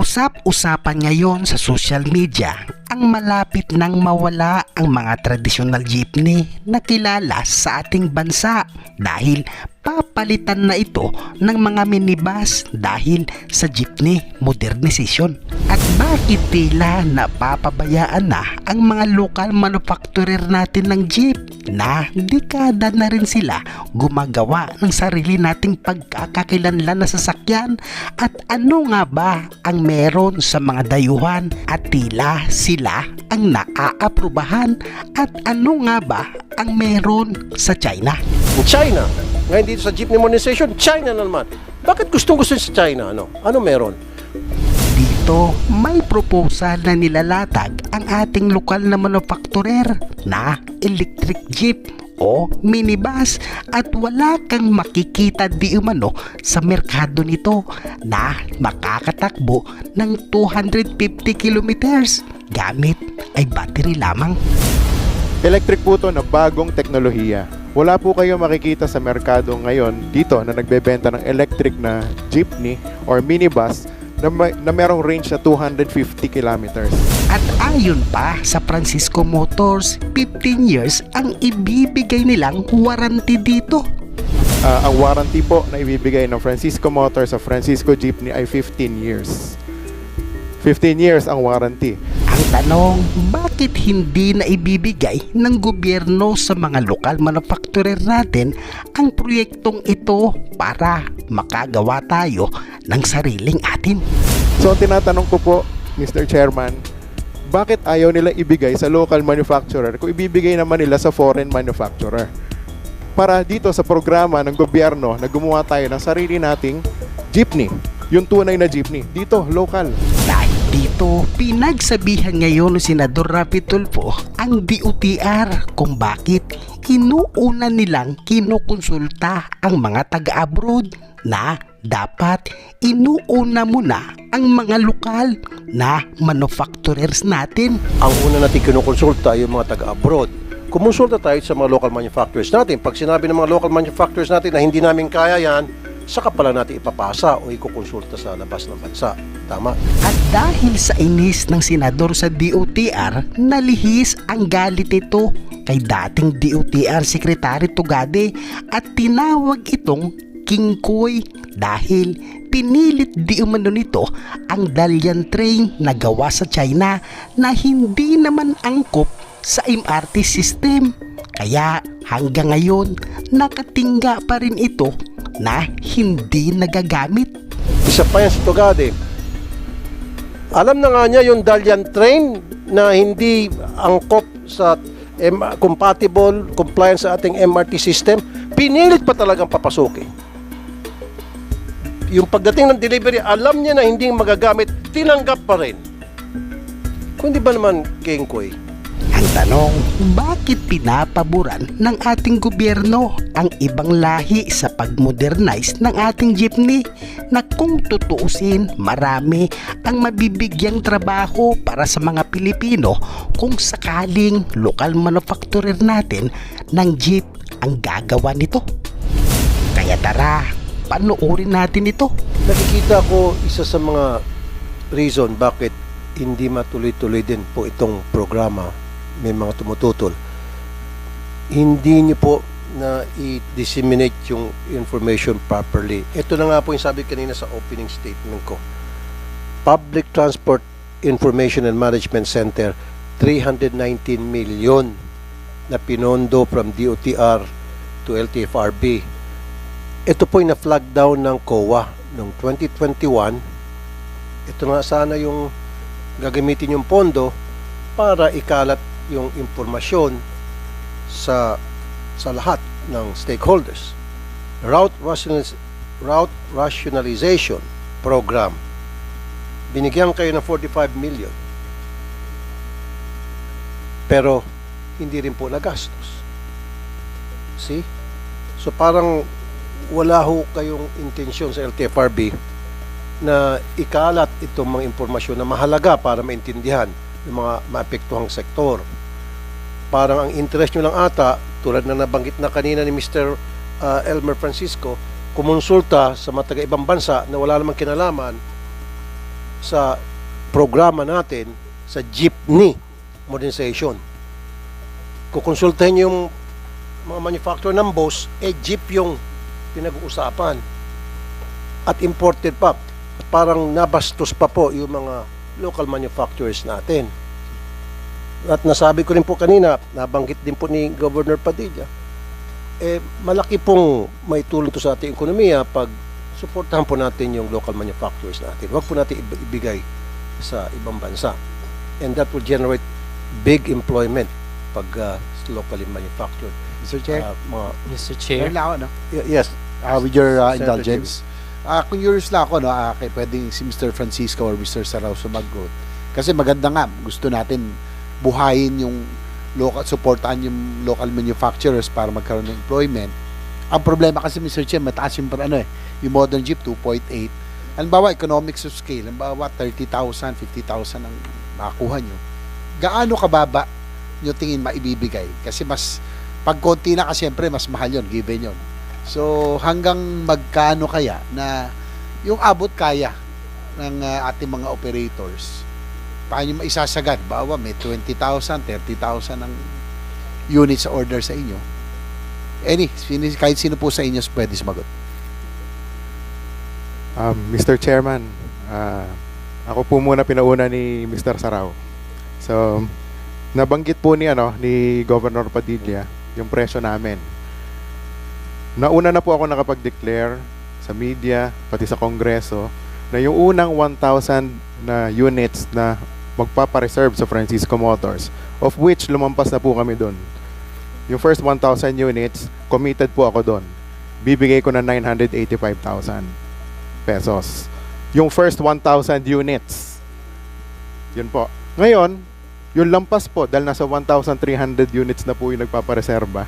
Usap-usapan ngayon sa social media ang malapit nang mawala ang mga traditional jeepney na kilala sa ating bansa dahil papalitan na ito ng mga minibus dahil sa jeepney modernization. Bakit tila napapabayaan na ang mga local manufacturer natin ng jeep na dekada na rin sila gumagawa ng sarili nating pagkakakilanlan na sasakyan at ano nga ba ang meron sa mga dayuhan at tila sila ang naaaprubahan at ano nga ba ang meron sa China. China. Ngayon dito sa jeepney modernization, China na naman. Bakit gustong gusto sa China? Ano? Ano meron? Dito, may proposal na nilalatag ang ating lokal na manufacturer na electric jeep o minibus at wala kang makikita di umano sa merkado nito na makakatakbo ng 250 kilometers gamit ay battery lamang. Electric po to na bagong teknolohiya. Wala po kayo makikita sa merkado ngayon dito na nagbebenta ng electric na jeepney or minibus na, may, na merong range na 250 kilometers. At ayon pa sa Francisco Motors, 15 years ang ibibigay nilang warranty dito. Ah, ang warranty po na ibibigay ng Francisco Motors sa Francisco Jeepney ay 15 years. 15 years ang warranty. Ang tanong, bakit hindi na ibibigay ng gobyerno sa mga lokal manufacturer natin ang proyektong ito para makagawa tayo ng sariling atin? So, ang tinatanong ko po, Mr. Chairman, bakit ayaw nila ibigay sa local manufacturer kung ibibigay naman nila sa foreign manufacturer? Para dito sa programa ng gobyerno na gumawa tayo ng sarili nating jeepney, yung tunay na jeepney, dito, local. Dahil dito, pinagsabihan ngayon ni Senador Rapi Tulfo ang DOTR kung bakit inuuna nilang kinukonsulta ang mga taga-abroad na dapat inuuna muna ang mga lokal na manufacturers natin. Ang una natin kinukonsulta yung mga taga-abroad. Kumonsulta tayo sa mga local manufacturers natin. Pag sinabi ng mga local manufacturers natin na hindi namin kaya yan, saka pala natin ipapasa o ikukonsulta sa labas ng bansa. Tama? At dahil sa inis ng senador sa DOTR, nalihis ang galit ito kay dating DOTR Secretary Tugade at tinawag itong King Koy dahil pinilit di umano nito ang Dalian train na gawa sa China na hindi naman angkop sa MRT system. Kaya hanggang ngayon nakatingga pa rin ito na hindi nagagamit. Isa pa yan si Tugade. Alam na nga niya yung Dalian train na hindi angkop sa compatible, compliance sa ating MRT system, pinilit pa talagang papasukin. Yung pagdating ng delivery, alam niya na hindi magagamit, tinanggap pa rin. Kung di ba naman, King Koy, Ang tanong, bakit pinapaboran ng ating gobyerno ang ibang lahi sa pag-modernize ng ating jeepney na kung tutuusin marami ang mabibigyang trabaho para sa mga Pilipino kung sakaling lokal manufacturer natin ng jeep ang gagawa nito. Kaya tara, panoorin natin ito. nakikita ko isa sa mga reason bakit hindi matuloy-tuloy din po itong programa may mga tumututol hindi niyo po na i-disseminate yung information properly. Ito na nga po yung sabi kanina sa opening statement ko. Public Transport Information and Management Center, 319 million na pinondo from DOTR to LTFRB. Ito po yung na-flag down ng COA noong 2021. Ito nga sana yung gagamitin yung pondo para ikalat yung impormasyon sa sa lahat ng stakeholders. Route, rationalis- route Rationalization Program. Binigyan kayo ng 45 million. Pero hindi rin po nagastos. See? So parang wala ho kayong intensyon sa LTFRB na ikalat itong mga impormasyon na mahalaga para maintindihan ng mga maapektuhang sektor. Parang ang interest nyo lang ata, tulad na nabanggit na kanina ni Mr. uh, Elmer Francisco, kumonsulta sa mga taga-ibang bansa na wala namang kinalaman sa programa natin sa jeepney modernization. Kukonsultahin yung mga manufacturer ng boss, eh jeep yung pinag-uusapan. At imported pa. Parang nabastos pa po yung mga local manufacturers natin. At nasabi ko rin po kanina, nabanggit din po ni Governor Padilla, eh, malaki pong may tulong to sa ating ekonomiya pag suportahan po natin yung local manufacturers natin. Huwag po natin ib- ibigay sa ibang bansa. And that will generate big employment pag uh, locally manufactured. Mr. Chair, Uh, Mr. Chair. Lang ako, no? y- yes, Ah, with your uh, Senator indulgence. Ah, kung curious lang ako, no, ah, kay pwedeng si Mr. Francisco or Mr. Sarao sumagot. Kasi maganda nga, gusto natin buhayin yung local, supportahan yung local manufacturers para magkaroon ng employment. Ang problema kasi, Mr. Chair, mataas yung, ano eh, yung modern Jeep 2.8. Halimbawa, economics of scale, halimbawa 30,000, 50,000 ang makakuha nyo. Gaano kababa nyo tingin maibibigay? Kasi mas, pag konti na kasi siyempre, mas mahal yon given yon So, hanggang magkano kaya na yung abot kaya ng uh, ating mga operators? Paano maisasagad? Bawa, may 20,000, 30,000 ang units order sa inyo. Any, kahit sino po sa inyo pwede sumagot. Um, Mr. Chairman, ah, ako po muna pinauna ni Mr. Sarao. So, nabanggit po ni ano ni Governor Padilla yung presyo namin. Nauna na po ako nakapag-declare sa media, pati sa kongreso, na yung unang 1,000 na units na magpapareserve sa Francisco Motors, of which lumampas na po kami doon. Yung first 1,000 units, committed po ako doon. Bibigay ko na 985,000 pesos. Yung first 1,000 units. Yun po. Ngayon, yung lampas po, dahil nasa 1,300 units na po yung nagpapareserba,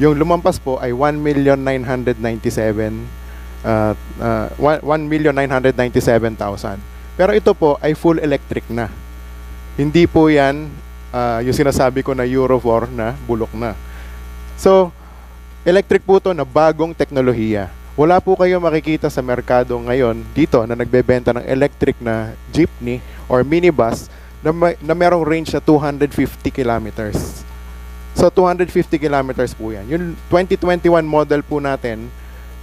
yung lumampas po ay 1,997,000 uh, uh, 1,997,000. Pero ito po ay full electric na. Hindi po yan uh, yung sinasabi ko na Euro 4 na bulok na. So, electric po to na bagong teknolohiya. Wala po kayo makikita sa merkado ngayon dito na nagbebenta ng electric na jeepney or minibus na, may, na merong range na 250 kilometers. So 250 kilometers po yan. Yung 2021 model po natin,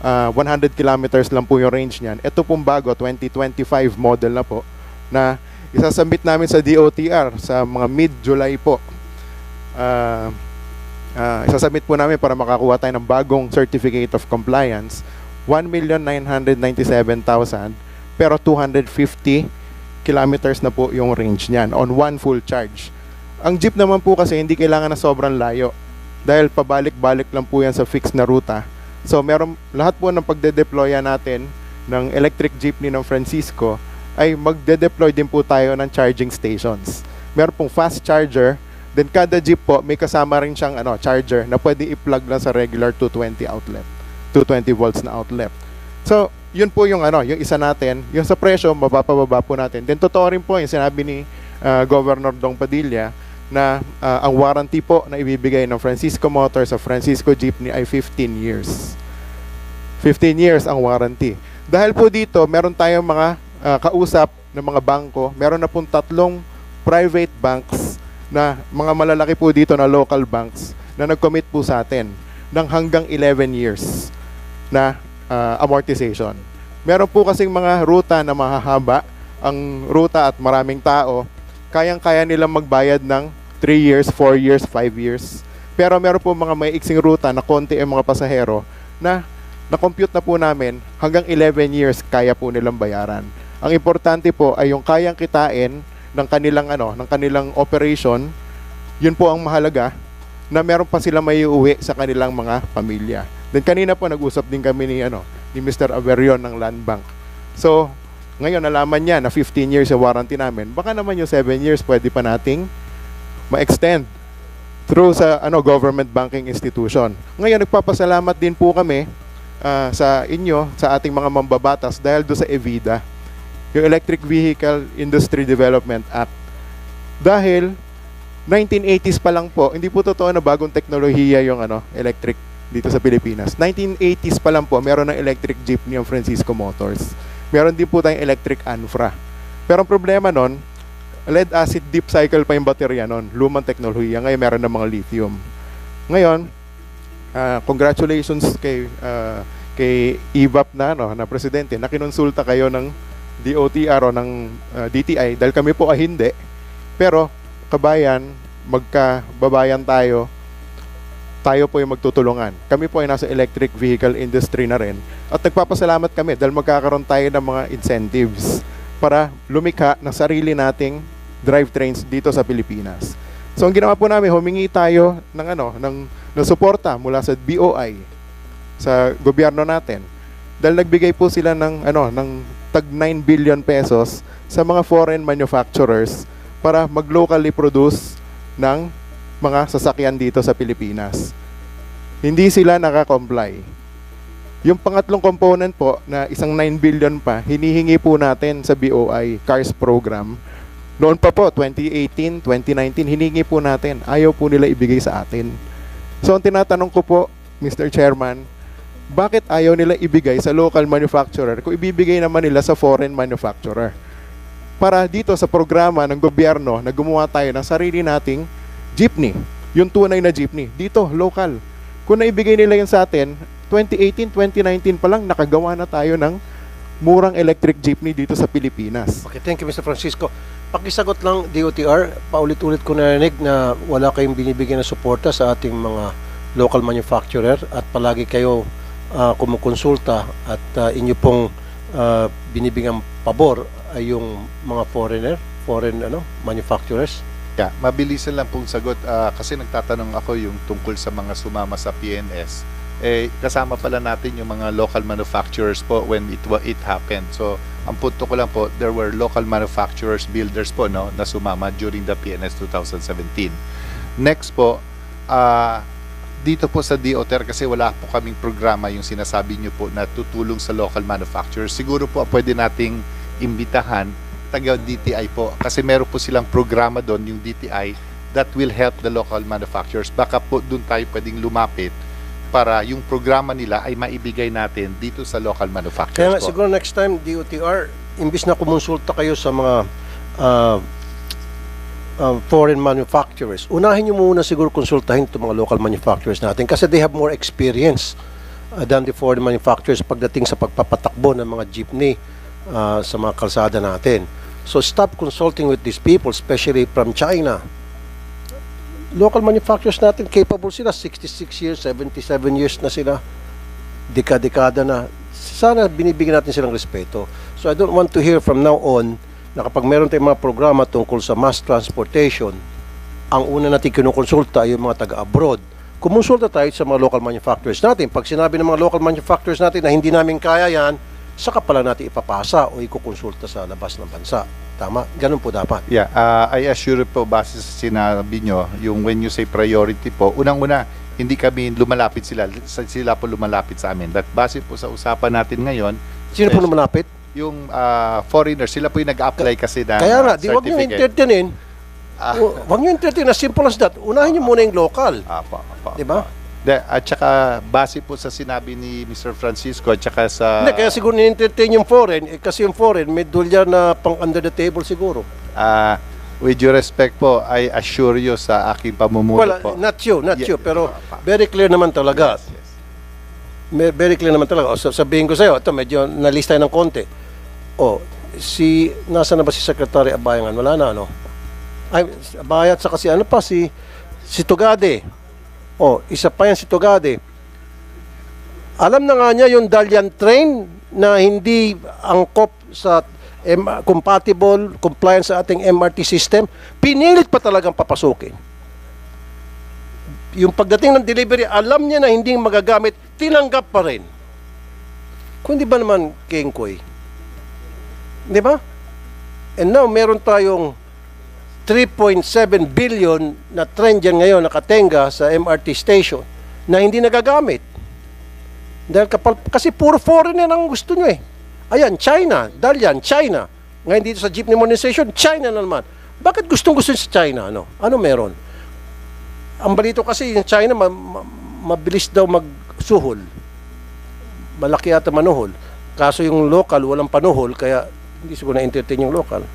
uh, 100 kilometers lang po yung range niyan. Ito pong bago, 2025 model na po, na isasubmit namin sa DOTR sa mga mid-July po. Uh, uh, isasubmit po namin para makakuha tayo ng bagong Certificate of Compliance. 1,997,000 pero 250 kilometers na po yung range niyan on one full charge. Ang jeep naman po kasi hindi kailangan na sobrang layo dahil pabalik-balik lang po yan sa fixed na ruta. So meron lahat po ng pagde-deploya natin ng electric jeepney ng Francisco ay magde-deploy din po tayo ng charging stations. Meron pong fast charger, then kada jeep po may kasama rin siyang ano, charger na pwede i-plug lang sa regular 220 outlet, 220 volts na outlet. So, yun po yung ano, yung isa natin, yung sa presyo mabababa po natin. Then totoo rin po yung sinabi ni uh, Governor Dong Padilla na uh, ang warranty po na ibibigay ng Francisco Motors sa Francisco Jeepney ay 15 years. 15 years ang warranty. Dahil po dito, meron tayong mga uh, kausap ng mga bangko, meron na pong tatlong private banks na mga malalaki po dito na local banks na nag-commit po sa atin ng hanggang 11 years na uh, amortization. Meron po kasing mga ruta na mahahaba, ang ruta at maraming tao, kayang-kaya nilang magbayad ng 3 years, 4 years, 5 years. Pero meron po mga may iksing ruta na konti ang mga pasahero na na-compute na po namin hanggang 11 years kaya po nilang bayaran. Ang importante po ay yung kayang kitain ng kanilang ano, ng kanilang operation. Yun po ang mahalaga na meron pa sila may uwi sa kanilang mga pamilya. Then kanina po nag-usap din kami ni ano, ni Mr. Averion ng Land Bank. So, ngayon nalaman niya na 15 years yung warranty namin. Baka naman yung 7 years pwede pa nating ma-extend through sa ano government banking institution. Ngayon nagpapasalamat din po kami uh, sa inyo, sa ating mga mambabatas dahil do sa EVIDA, yung Electric Vehicle Industry Development Act. Dahil 1980s pa lang po, hindi po totoo na bagong teknolohiya yung ano, electric dito sa Pilipinas. 1980s pa lang po, meron ng electric jeepney ang Francisco Motors. Meron din po tayong electric Anfra. Pero ang problema nun, lead acid deep cycle pa yung baterya nun. Lumang teknolohiya. Ngayon meron ng mga lithium. Ngayon, ah, congratulations kay ah, kay IVAP na ano na presidente na kinonsulta kayo ng DOTR o ng ah, DTI dahil kami po ay hindi. Pero kabayan, magkababayan tayo. Tayo po yung magtutulungan. Kami po ay nasa electric vehicle industry na rin. At nagpapasalamat kami dahil magkakaroon tayo ng mga incentives para lumikha ng sarili nating drivetrains dito sa Pilipinas. So ang ginawa po namin, humingi tayo ng ano, ng, ng suporta mula sa BOI sa gobyerno natin. Dahil nagbigay po sila ng ano, ng tag 9 billion pesos sa mga foreign manufacturers para mag-locally produce ng mga sasakyan dito sa Pilipinas. Hindi sila naka-comply. Yung pangatlong component po na isang 9 billion pa, hinihingi po natin sa BOI CARS program. Noon pa po, 2018, 2019, hinihingi po natin. Ayaw po nila ibigay sa atin. So ang tinatanong ko po, Mr. Chairman, bakit ayaw nila ibigay sa local manufacturer kung ibibigay naman nila sa foreign manufacturer? Para dito sa programa ng gobyerno na gumawa tayo ng sarili nating jeepney, yung tunay na jeepney, dito, local. Kung naibigay nila yun sa atin, 2018, 2019 pa lang nakagawa na tayo ng murang electric jeepney dito sa Pilipinas. Okay, thank you Mr. Francisco. Pakisagot lang DOTR, paulit-ulit ko narinig na wala kayong binibigyan ng suporta sa ating mga local manufacturer at palagi kayo ah, kumukonsulta at ah, inyo pong ah, binibigyan pabor ay yung mga foreigner, foreign ano, manufacturers. Yeah, mabilisan lang pong sagot Ah, kasi nagtatanong ako yung tungkol sa mga sumama sa PNS. Eh kasama pala natin yung mga local manufacturers po when it it happened. So ang punto ko lang po, there were local manufacturers, builders po no na sumama during the PNS 2017. Next po, ah dito po sa DOTR kasi wala po kaming programa yung sinasabi niyo po na tutulong sa local manufacturers. Siguro po pwede nating imbitahan taga DTI po kasi meron po silang programa doon yung DTI that will help the local manufacturers. Baka po doon tayo pwedeng lumapit para yung programa nila ay maibigay natin dito sa local Kaya manufacturers nga, po. siguro next time, DOTR, imbis na kumonsulta kayo sa mga ah, ah, foreign manufacturers, unahin nyo muna siguro konsultahin itong mga local manufacturers natin kasi they have more experience ah, than the foreign manufacturers pagdating sa pagpapatakbo ng mga jeepney ah, sa mga kalsada natin. So stop consulting with these people, especially from China. Local manufacturers natin, capable sila, 66 years, 77 years na sila dekada-dekada na sana binibigyan natin silang respeto. So I don't want to hear from now on na kapag meron tayong mga programa tungkol sa mass transportation, ang una natin kinukonsulta ay yung mga taga-abroad. Kumonsulta tayo sa mga local manufacturers natin. Pag sinabi ng mga local manufacturers natin na hindi namin kaya yan, saka pala natin ipapasa o ikukonsulta sa labas ng bansa. Tama? Ganun po dapat. Yeah, uh, I assure po base sa sinabi nyo, yung when you say priority po, unang-una, hindi kami lumalapit sila, sila po lumalapit sa amin. But base po sa usapan natin ngayon, Sino po lumalapit? yung uh, foreigners, sila po yung nag-apply kasi ng Kaya nga, uh, di wag nyo certificate. entertainin. Ah. Wag nyo entertain. As simple as that. Unahin nyo muna yung local. Apo, apo. Di ba? De, at saka base po sa sinabi ni Mr. Francisco at saka sa Hindi, kaya siguro ni-entertain yung foreign, eh, kasi yung foreign, may dolyar na pang under the table siguro. ah, with due respect po, I assure you sa aking pamumuno Well, po. not you, not Yeah. you, pero very clear naman talaga. May- Very clear naman talaga. O, sa- sabihin ko sa'yo, ito, medyo nalista ng konti. O, si, nasa na ba si Secretary Abayangan? Wala na, ano? Ay, Abaya at saka si ano pa, si, si Tugade. O, isa pa yan si Tugade. Alam na nga niya yung Dalian train na hindi angkop sa compatible, compliance sa ating MRT system, pinilit pa talagang papasukin. Yung pagdating ng delivery, alam niya na hindi magagamit, tinanggap pa rin. Kung di ba naman, King Koy? Di ba? And now, meron tayong 3.7 billion na trend dyan ngayon nakatenga sa MRT station na hindi nagagamit. Dahil kapal, kasi puro foreigner ang gusto nyo eh. Ayan, China. Dahil yan, China. Ngayon dito sa jeepney modernization, China na naman. Bakit gustong gusto sa China? Ano? Ano meron? Ang balito kasi yung China, ma- ma- mabilis daw magsuhol. Malaki yata manuhol. Kaso yung local, walang panuhol, kaya hindi siguro na-entertain yung local.